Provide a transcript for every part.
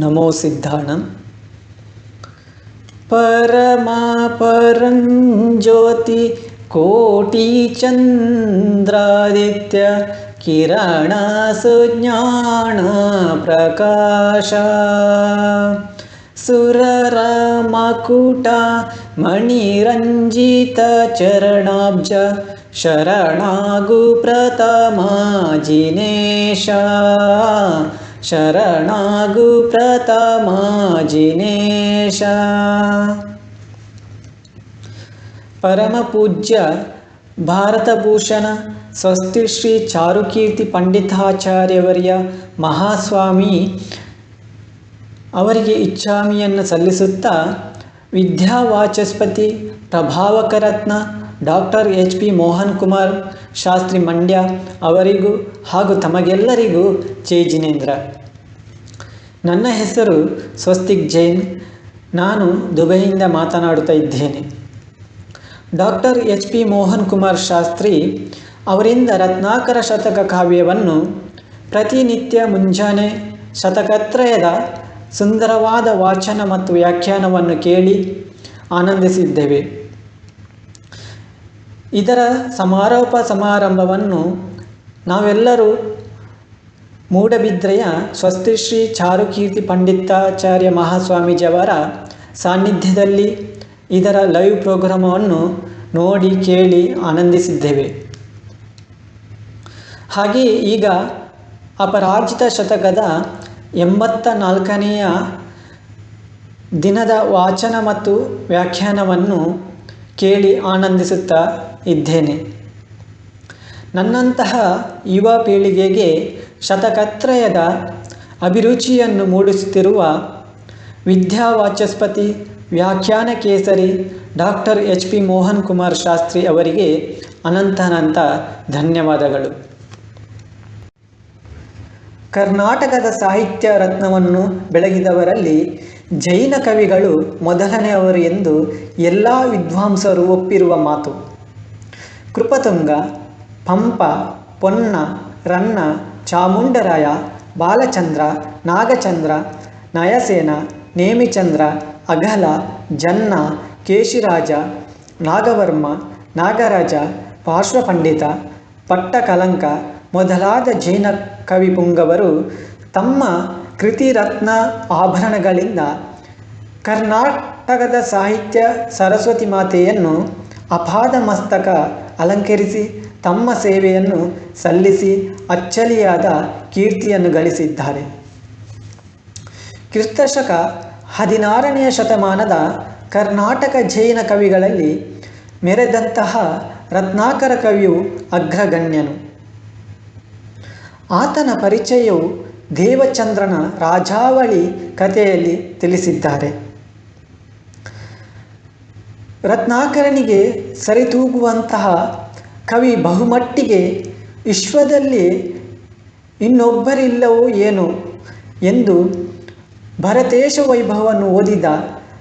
नमो सिद्धान्नं परमापरं परञ्ज्योतिकोटिचन्द्रादित्य किरण सुज्ञाना प्रकाश सुरमकुटा मणिरञ्जितचरणाब्ज शरणागुप्रथमाजिनेश ಶರಣಾಗು ಪ್ರಥಮ ಜಿನೇಶ ಶರಣಾಗು ಪ್ರಥಮ ಜಿನೇಶ ಪರಮ ಪೂಜ್ಯ ಭಾರತಭೂಷಣ, ಸ್ವಸ್ತಿ ಶ್ರೀ ಚಾರುಕೀರ್ತಿ ಪಂಡಿತಾಚಾರ್ಯವರ್ಯ ಮಹಾಸ್ವಾಮಿ ಅವರಿಗೆ ಇಚ್ಛಾಮಿಯನ್ನು ಸಲ್ಲಿಸುತ್ತಾ ವಿದ್ಯಾವಾಚಸ್ಪತಿ ಪ್ರಭಾವಕರತ್ನ doctor H P Mohan Kumar, Shastri Mandya ಅವರಿಗೂ ಹಾಗೂ ತಮಗೆಲ್ಲರಿಗೂ ಜೈ ಜಿನೇಂದ್ರ. ನನ್ನ ಹೆಸರು ಸ್ವಸ್ತಿಕ್ ಜೈನ್. ನಾನು ದುಬೈಯಿಂದ ಮಾತನಾಡುತ್ತಾ ಇದ್ದೇನೆ. Doctor H P Mohan Kumar Shastri ಅವರಿಂದ ರತ್ನಾಕರ ಶತಕ ಕಾವ್ಯವನ್ನು ಪ್ರತಿನಿತ್ಯ ಮುಂಜಾನೆ ಶತಕತ್ರಯದ ಸುಂದರವಾದ ವಾಚನ ಮತ್ತು ವ್ಯಾಖ್ಯಾನವನ್ನು ಕೇಳಿ ಆನಂದಿಸಿದ್ದೇವೆ. ಇದರ ಸಮಾರೋಪ ಸಮಾರಂಭವನ್ನು ನಾವೆಲ್ಲರೂ ಮೂಡಬಿದ್ರೆಯ ಸ್ವಸ್ತಿಶ್ರೀ ಚಾರುಕೀರ್ತಿ ಪಂಡಿತಾಚಾರ್ಯ ಮಹಾಸ್ವಾಮೀಜಿಯವರ ಸಾನ್ನಿಧ್ಯದಲ್ಲಿ ಇದರ ಲೈವ್ ಪ್ರೋಗ್ರಾಮವನ್ನು ನೋಡಿ ಕೇಳಿ ಆನಂದಿಸಿದ್ದೇವೆ. ಹಾಗೆಯೇ ಈಗ ಅಪರಾಜಿತ ಶತಕದ ಎಂಬತ್ತ ನಾಲ್ಕನೆಯ ದಿನದ ವಾಚನ ಮತ್ತು ವ್ಯಾಖ್ಯಾನವನ್ನು ಕೇಳಿ ಆನಂದಿಸುತ್ತಾ ಇದ್ದೇನೆ. ನನ್ನಂತಹ ಯುವ ಪೀಳಿಗೆಗೆ ಶತಕತ್ರಯದ ಅಭಿರುಚಿಯನ್ನು ಮೂಡಿಸುತ್ತಿರುವ ವಿದ್ಯಾವಾಚಸ್ಪತಿ ವ್ಯಾಖ್ಯಾನ ಕೇಸರಿ doctor H P Mohan Kumar Shastri ಅವರಿಗೆ ಅನಂತನಂತ ಧನ್ಯವಾದಗಳು. ಕರ್ನಾಟಕದ ಸಾಹಿತ್ಯ ರತ್ನವನ್ನು ಬೆಳಗಿದವರಲ್ಲಿ ಜೈನ ಕವಿಗಳು ಮೊದಲನೆಯವರು ಎಂದು ಎಲ್ಲ ವಿದ್ವಾಂಸರು ಒಪ್ಪಿರುವ ಮಾತು. ಕೃಪತುಂಗ, ಪಂಪ, ಪೊನ್ನ, ರನ್ನ, ಚಾಮುಂಡರಾಯ, ಬಾಲಚಂದ್ರ, ನಾಗಚಂದ್ರ, ನಯಸೇನ, ನೇಮಿಚಂದ್ರ, ಅಘಲ, ಜನ್ನ, ಕೇಶಿರಾಜ, ನಾಗವರ್ಮ, ನಾಗರಾಜ, ಪಾರ್ಶ್ವಪಂಡಿತ, ಪಟ್ಟಕಲಂಕ ಮೊದಲಾದ ಜೈನ ಕವಿ ಪುಂಗವರು ತಮ್ಮ ಕೃತಿರತ್ನ ಆಭರಣಗಳಿಂದ ಕರ್ನಾಟಕದ ಸಾಹಿತ್ಯ ಸರಸ್ವತಿ ಮಾತೆಯನ್ನು ಅಪಾದ ಮಸ್ತಕ ಅಲಂಕರಿಸಿ ತಮ್ಮ ಸೇವೆಯನ್ನು ಸಲ್ಲಿಸಿ ಅಚ್ಚಲಿಯಾದ ಕೀರ್ತಿಯನ್ನು ಗಳಿಸಿದ್ದಾರೆ. ಕ್ರಿಸ್ತಶಕ ಹದಿನಾರನೆಯ ಶತಮಾನದ ಕರ್ನಾಟಕ ಜೈನ ಕವಿಗಳಲ್ಲಿ ಮೆರೆದಂತಹ ರತ್ನಾಕರ ಕವಿಯು ಅಗ್ರಗಣ್ಯನು. ಆತನ ಪರಿಚಯವು ದೇವಚಂದ್ರನ ರಾಜಾವಳಿ ಕಥೆಯಲ್ಲಿ ತಿಳಿಸಿದ್ದಾರೆ. ರತ್ನಾಕರನಿಗೆ ಸರಿತೂಗುವಂತಹ ಕವಿ ಬಹುಮಟ್ಟಿಗೆ ವಿಶ್ವದಲ್ಲಿ ಇನ್ನೊಬ್ಬರಿಲ್ಲವೋ ಏನು ಎಂದು ಭರತೇಶ ವೈಭವವನ್ನು ಓದಿದ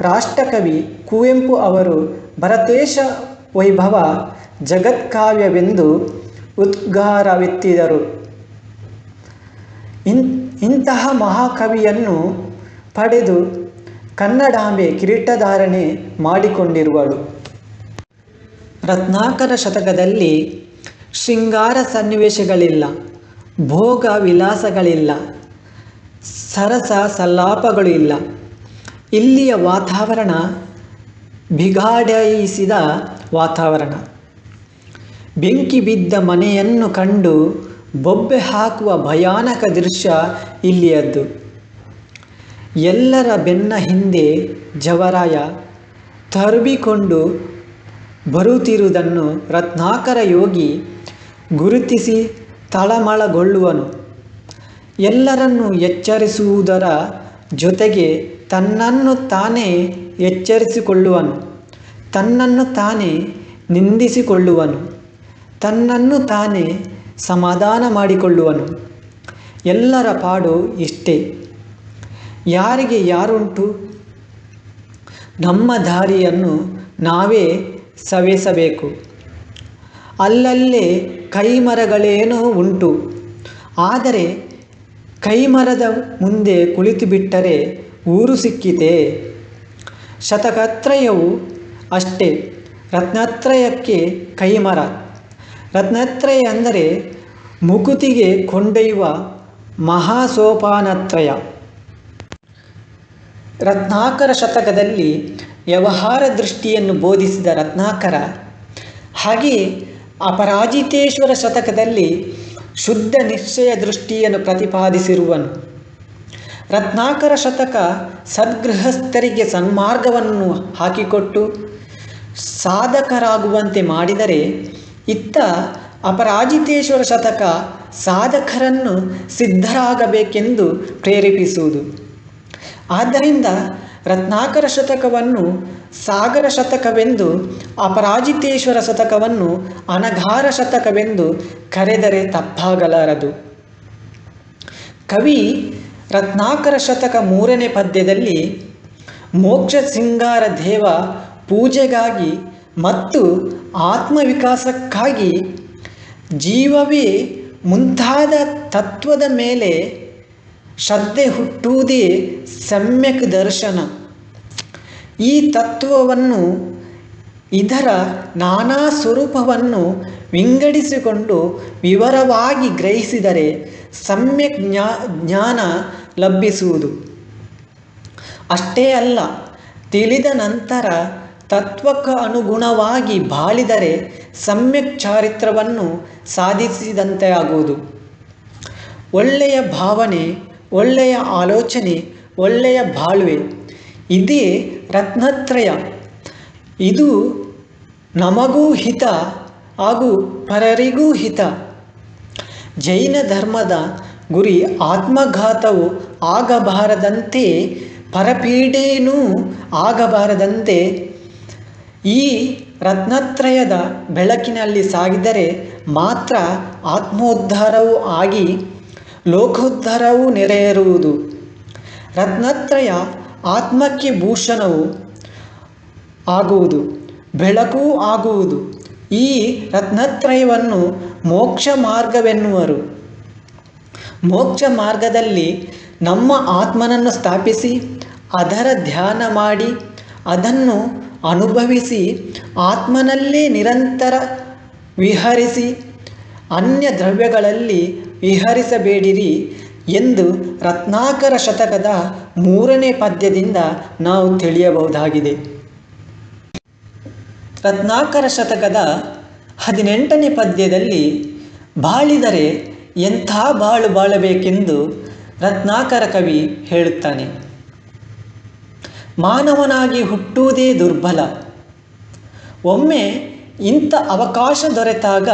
ರಾಷ್ಟ್ರಕವಿ ಕುವೆಂಪು ಅವರು ಭರತೇಶ ವೈಭವ ಜಗತ್ಕಾವ್ಯವೆಂದು ಉದ್ಗಾರವೆತ್ತಿದರು. ಇನ್, ಇಂತಹ ಮಹಾಕವಿಯನ್ನು ಪಡೆದು ಕನ್ನಡಾಂಬೆ ಕಿರೀಟಧಾರಣೆ ಮಾಡಿಕೊಂಡಿರುವಳು. ರತ್ನಾಕರ ಶತಕದಲ್ಲಿ ಶೃಂಗಾರ ಸನ್ನಿವೇಶಗಳಿಲ್ಲ, ಭೋಗ ವಿಲಾಸಗಳಿಲ್ಲ, ಸರಸ ಸಲ್ಲಾಪಗಳು ಇಲ್ಲ. ಇಲ್ಲಿಯ ವಾತಾವರಣ ಬಿಗಾಡಯಿಸಿದ ವಾತಾವರಣ. ಬೆಂಕಿ ಬಿದ್ದ ಮನೆಯನ್ನು ಕಂಡು ಬೊಬ್ಬೆ ಹಾಕುವ ಭಯಾನಕ ದೃಶ್ಯ ಇಲ್ಲಿಯದ್ದು. ಎಲ್ಲರ ಬೆನ್ನ ಹಿಂದೆ ಜವರಾಯ ತರುಬಿಕೊಂಡು ಬರುತ್ತಿರುವುದನ್ನು ರತ್ನಾಕರ ಯೋಗಿ ಗುರುತಿಸಿ ತಳಮಳಗೊಳ್ಳುವನು. ಎಲ್ಲರನ್ನು ಎಚ್ಚರಿಸುವುದರ ಜೊತೆಗೆ ತನ್ನನ್ನು ತಾನೇ ಎಚ್ಚರಿಸಿಕೊಳ್ಳುವನು. ತನ್ನನ್ನು ತಾನೇ ನಿಂದಿಸಿಕೊಳ್ಳುವನು. ತನ್ನನ್ನು ತಾನೇ ಸಮಾಧಾನ ಮಾಡಿಕೊಳ್ಳುವನು. ಎಲ್ಲರ ಪಾಡು ಇಷ್ಟೇ. ಯಾರಿಗೆ ಯಾರುಂಟು? ನಮ್ಮ ದಾರಿಯನ್ನು ನಾವೇ ಸವೆಸಬೇಕು. ಅಲ್ಲಲ್ಲೇ ಕೈಮರಗಳೇನೋ ಉಂಟು. ಆದರೆ ಕೈಮರದ ಮುಂದೆ ಕುಳಿತು ಬಿಟ್ಟರೆ ಊರು ಸಿಕ್ಕಿತೆ. ಶತಕತ್ರಯವು ಅಷ್ಟೇ. ರತ್ನತ್ರಯಕ್ಕೆ ಕೈಮರ. ರತ್ನತ್ರಯ ಅಂದರೆ ಮುಕುತಿಗೆ ಕೊಂಡೊಯ್ಯುವ ಮಹಾಸೋಪಾನತ್ರಯ. ರತ್ನಾಕರ ಶತಕದಲ್ಲಿ ವ್ಯವಹಾರ ದೃಷ್ಟಿಯನ್ನು ಬೋಧಿಸಿದ ರತ್ನಾಕರ, ಹಾಗೆಯೇ ಅಪರಾಜಿತೇಶ್ವರ ಶತಕದಲ್ಲಿ ಶುದ್ಧ ನಿಶ್ಚಯ ದೃಷ್ಟಿಯನ್ನು ಪ್ರತಿಪಾದಿಸಿರುವನು. ರತ್ನಾಕರ ಶತಕ ಸದ್ಗೃಹಸ್ಥರಿಗೆ ಸನ್ಮಾರ್ಗವನ್ನು ಹಾಕಿಕೊಟ್ಟು ಸಾಧಕರಾಗುವಂತೆ ಮಾಡಿದರೆ ಇತ್ತ ಅಪರಾಜಿತೇಶ್ವರ ಶತಕ ಸಾಧಕರನ್ನು ಸಿದ್ಧರಾಗಬೇಕೆಂದು ಪ್ರೇರೇಪಿಸುವುದು. ಆದ್ದರಿಂದ ರತ್ನಾಕರ ಶತಕವನ್ನು ಸಾಗರ ಶತಕವೆಂದು, ಅಪರಾಜಿತೇಶ್ವರ ಶತಕವನ್ನು ಅನಘಾರ ಶತಕವೆಂದು ಕರೆದರೆ ತಪ್ಪಾಗಲಾರದು. ಕವಿ ರತ್ನಾಕರ ಶತಕ ಮೂರನೇ ಪದ್ಯದಲ್ಲಿ, ಮೋಕ್ಷ ಸಿಂಗಾರ ದೇವ ಪೂಜೆಗಾಗಿ ಮತ್ತು ಆತ್ಮವಿಕಾಸಕ್ಕಾಗಿ ಜೀವವೇ ಮುಂತಾದ ತತ್ವದ ಮೇಲೆ ಶ್ರದ್ಧೆ ಹುಟ್ಟುವುದೇ ಸಮ್ಯಕ್ ದರ್ಶನ. ಈ ತತ್ವವನ್ನು ಇದರ ನಾನಾ ಸ್ವರೂಪವನ್ನು ವಿಂಗಡಿಸಿಕೊಂಡು ವಿವರವಾಗಿ ಗ್ರಹಿಸಿದರೆ ಸಮ್ಯಕ್ ಜ್ಞಾ, ಜ್ಞಾನ ಲಭಿಸುವುದು. ಅಷ್ಟೇ ಅಲ್ಲ, ತಿಳಿದ ನಂತರ ತತ್ವಕ್ಕೆ ಅನುಗುಣವಾಗಿ ಬಾಳಿದರೆ ಸಮ್ಯಕ್ ಚಾರಿತ್ರವನ್ನು ಸಾಧಿಸಿದಂತೆ ಆಗುವುದು. ಒಳ್ಳೆಯ ಭಾವನೆ, ಒಳ್ಳೆಯ ಆಲೋಚನೆ, ಒಳ್ಳೆಯ ಬಾಳ್ವೆ ಇದೇ ರತ್ನತ್ರಯ. ಇದು ನಮಗೂ ಹಿತ ಹಾಗೂ ಪರರಿಗೂ ಹಿತ. ಜೈನ ಧರ್ಮದ ಗುರಿ ಆತ್ಮಘಾತವು ಆಗಬಾರದಂತೆ, ಪರಪೀಡೇನೂ ಆಗಬಾರದಂತೆ ಈ ರತ್ನತ್ರಯದ ಬೆಳಕಿನಲ್ಲಿ ಸಾಗಿದರೆ ಮಾತ್ರ ಆತ್ಮೋದ್ಧಾರವೂ ಆಗಿ ಲೋಕೋದ್ಧಾರವೂ ನೆರೆಯರುವುದು. ರತ್ನತ್ರಯ ಆತ್ಮಕ್ಕೆ ಭೂಷಣವು ಆಗುವುದು, ಬೆಳಕೂ ಆಗುವುದು. ಈ ರತ್ನತ್ರಯವನ್ನು ಮೋಕ್ಷ ಮಾರ್ಗವೆನ್ನುವರು. ಮೋಕ್ಷ ಮಾರ್ಗದಲ್ಲಿ ನಮ್ಮ ಆತ್ಮನನ್ನು ಸ್ಥಾಪಿಸಿ, ಅದರ ಧ್ಯಾನ ಮಾಡಿ, ಅದನ್ನು ಅನುಭವಿಸಿ, ಆತ್ಮನಲ್ಲೇ ನಿರಂತರ ವಿಹರಿಸಿ, ಅನ್ಯ ದ್ರವ್ಯಗಳಲ್ಲಿ ವಿಹರಿಸಬೇಡಿರಿ ಎಂದು ರತ್ನಾಕರ ಶತಕದ ಮೂರನೇ ಪದ್ಯದಿಂದ ನಾವು ತಿಳಿಯಬಹುದಾಗಿದೆ. ರತ್ನಾಕರ ಶತಕದ ಹದಿನೆಂಟನೇ ಪದ್ಯದಲ್ಲಿ, ಬಾಳಿದರೆ ಎಂಥ ಬಾಳು ಬಾಳಬೇಕೆಂದು ರತ್ನಾಕರ ಕವಿ ಹೇಳುತ್ತಾನೆ. ಮಾನವನಾಗಿ ಹುಟ್ಟುವುದೇ ದುರ್ಬಲ. ಒಮ್ಮೆ ಇಂಥ ಅವಕಾಶ ದೊರೆತಾಗ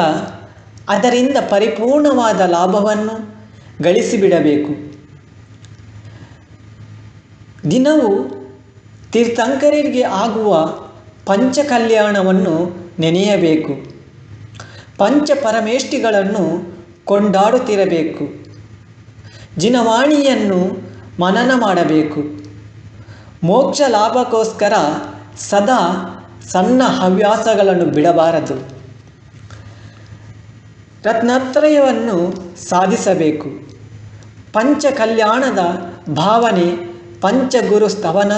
ಅದರಿಂದ ಪರಿಪೂರ್ಣವಾದ ಲಾಭವನ್ನು ಗಳಿಸಿಬಿಡಬೇಕು. ದಿನವೂ ತೀರ್ಥಂಕರಿಗೆ ಆಗುವ ಪಂಚಕಲ್ಯಾಣವನ್ನು ನೆನೆಯಬೇಕು. ಪಂಚ ಪರಮೇಷ್ಠಿಗಳನ್ನು ಕೊಂಡಾಡುತ್ತಿರಬೇಕು. ಜಿನವಾಣಿಯನ್ನು ಮನನ ಮಾಡಬೇಕು. ಮೋಕ್ಷ ಲಾಭಕ್ಕೋಸ್ಕರ ಸದಾ ಸಣ್ಣ ಹವ್ಯಾಸಗಳನ್ನು ಬಿಡಬಾರದು. ರತ್ನತ್ರಯವನ್ನು ಸಾಧಿಸಬೇಕು. ಪಂಚ ಕಲ್ಯಾಣದ ಭಾವನೆ, ಪಂಚಗುರು ಸ್ತವನ,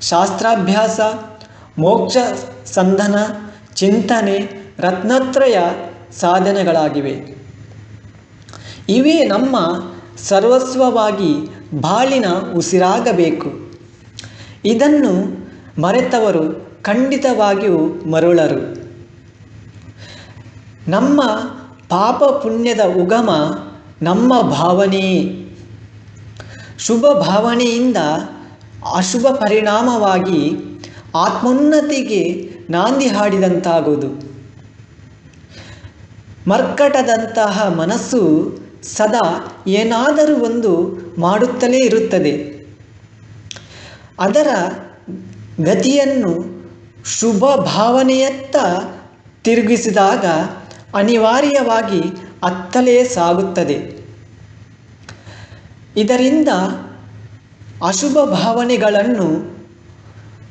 ಶಾಸ್ತ್ರಾಭ್ಯಾಸ, ಮೋಕ್ಷ ಸಂಧನ, ಚಿಂತನೆ, ರತ್ನತ್ರಯ ಸಾಧನೆಗಳಾಗಿವೆ. ಇವೇ ನಮ್ಮ ಸರ್ವಸ್ವವಾಗಿ ಬಾಳಿನ ಉಸಿರಾಗಬೇಕು. ಇದನ್ನು ಮರೆತವರು ಖಂಡಿತವಾಗಿಯೂ ಮರುಳರು. ನಮ್ಮ ಪಾಪ ಪುಣ್ಯದ ಉಗಮ ನಮ್ಮ ಭಾವನೆಯೇ ಶುಭ ಭಾವನೆಯಿಂದ ಅಶುಭ ಪರಿಣಾಮವಾಗಿ ಆತ್ಮೋನ್ನತಿಗೆ ನಾಂದಿ ಹಾಡಿದಂತಾಗುವುದು. ಮರ್ಕಟದಂತಹ ಮನಸ್ಸು ಸದಾ ಏನಾದರೂ ಒಂದು ಮಾಡುತ್ತಲೇ ಇರುತ್ತದೆ. ಅದರ ಗತಿಯನ್ನು ಶುಭ ಭಾವನೆಯತ್ತ ತಿರುಗಿಸಿದಾಗ ಅನಿವಾರ್ಯವಾಗಿ ಅತ್ತಲೇ ಸಾಗುತ್ತದೆ. ಇದರಿಂದ ಅಶುಭ ಭಾವನೆಗಳನ್ನು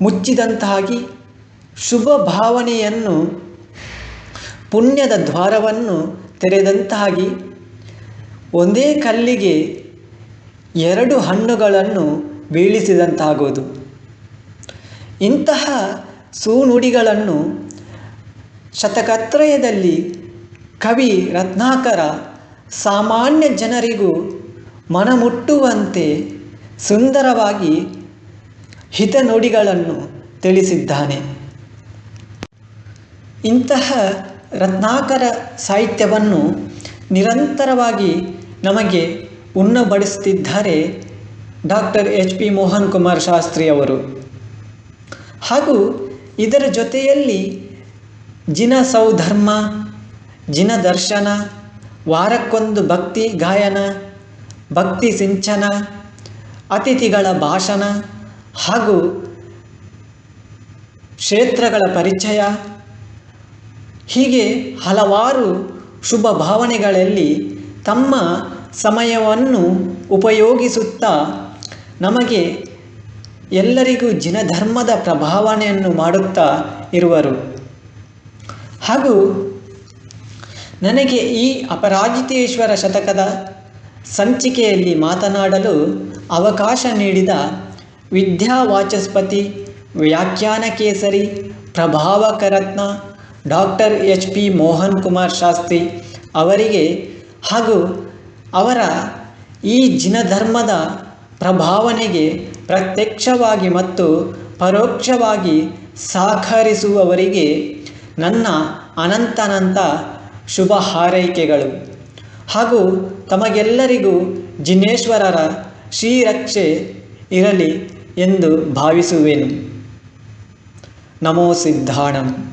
ಮುಚ್ಚಿದಂತಾಗಿ ಶುಭ ಭಾವನೆಯನ್ನು ಪುಣ್ಯದ ದ್ವಾರವನ್ನು ತೆರೆದಂತಾಗಿ ಒಂದೇ ಕಲ್ಲಿಗೆ ಎರಡು ಹಣ್ಣುಗಳನ್ನು ಬೀಳಿಸಿದಂತಾಗುವುದು ಇಂತಹ ಸುನುಡಿಗಳನ್ನು ಶತಕತ್ರಯದಲ್ಲಿ ಕವಿ ರತ್ನಾಕರ ಸಾಮಾನ್ಯ ಜನರಿಗೂ ಮನಮುಟ್ಟುವಂತೆ ಸುಂದರವಾಗಿ ಹಿತನುಡಿಗಳನ್ನು ತಿಳಿಸಿದ್ದಾನೆ. ಇಂತಹ ರತ್ನಾಕರ ಸಾಹಿತ್ಯವನ್ನು ನಿರಂತರವಾಗಿ ನಮಗೆ ಉಣ್ಣಬಡಿಸುತ್ತಿದ್ದಾರೆ doctor H P Mohan Kumar Shastri ಅವರು. ಹಾಗೂ ಇದರ ಜೊತೆಯಲ್ಲಿ ಜಿನ ಸೌಧರ್ಮ ಜಿನ ದರ್ಶನ, ವಾರಕ್ಕೊಂದು ಭಕ್ತಿ ಗಾಯನ, ಭಕ್ತಿ ಸಿಂಚನ, ಅತಿಥಿಗಳ ಭಾಷಣ ಹಾಗೂ ಕ್ಷೇತ್ರಗಳ ಪರಿಚಯ. ಹೀಗೆ ಹಲವಾರು ಶುಭ ಭಾವನೆಗಳಲ್ಲಿ ತಮ್ಮ ಸಮಯವನ್ನು ಉಪಯೋಗಿಸುತ್ತಾ ನಮಗೆ ಎಲ್ಲರಿಗೂ ಜಿನಧರ್ಮದ ಪ್ರಭಾವನೆಯನ್ನು ಮಾಡುತ್ತಾ ಇರುವರು. ಹಾಗೂ ನನಗೆ ಈ ಅಪರಾಜಿತೇಶ್ವರ ಶತಕದ ಸಂಚಿಕೆಯಲ್ಲಿ ಮಾತನಾಡಲು ಅವಕಾಶ ನೀಡಿದ ವಿದ್ಯಾವಾಚಸ್ಪತಿ ವ್ಯಾಖ್ಯಾನ ಕೇಸರಿ ಪ್ರಭಾವಕರತ್ನ doctor H P Mohan Kumar Shastri ಅವರಿಗೆ ಹಾಗೂ ಅವರ ಈ ಜಿನಧರ್ಮದ ಪ್ರಭಾವನೆಗೆ ಪ್ರತ್ಯಕ್ಷವಾಗಿ ಮತ್ತು ಪರೋಕ್ಷವಾಗಿ ಸಹಕರಿಸುವವರಿಗೆ ನನ್ನ ಅನಂತನಂತ ಶುಭ ಹಾರೈಕೆಗಳು. ಹಾಗೂ ತಮಗೆಲ್ಲರಿಗೂ ಜಿನೇಶ್ವರರ ಶ್ರೀರಕ್ಷೆ ಇರಲಿ ಎಂದು ಭಾವಿಸುವೆನು. ನಮೋ ಸಿದ್ಧಾಣಂ.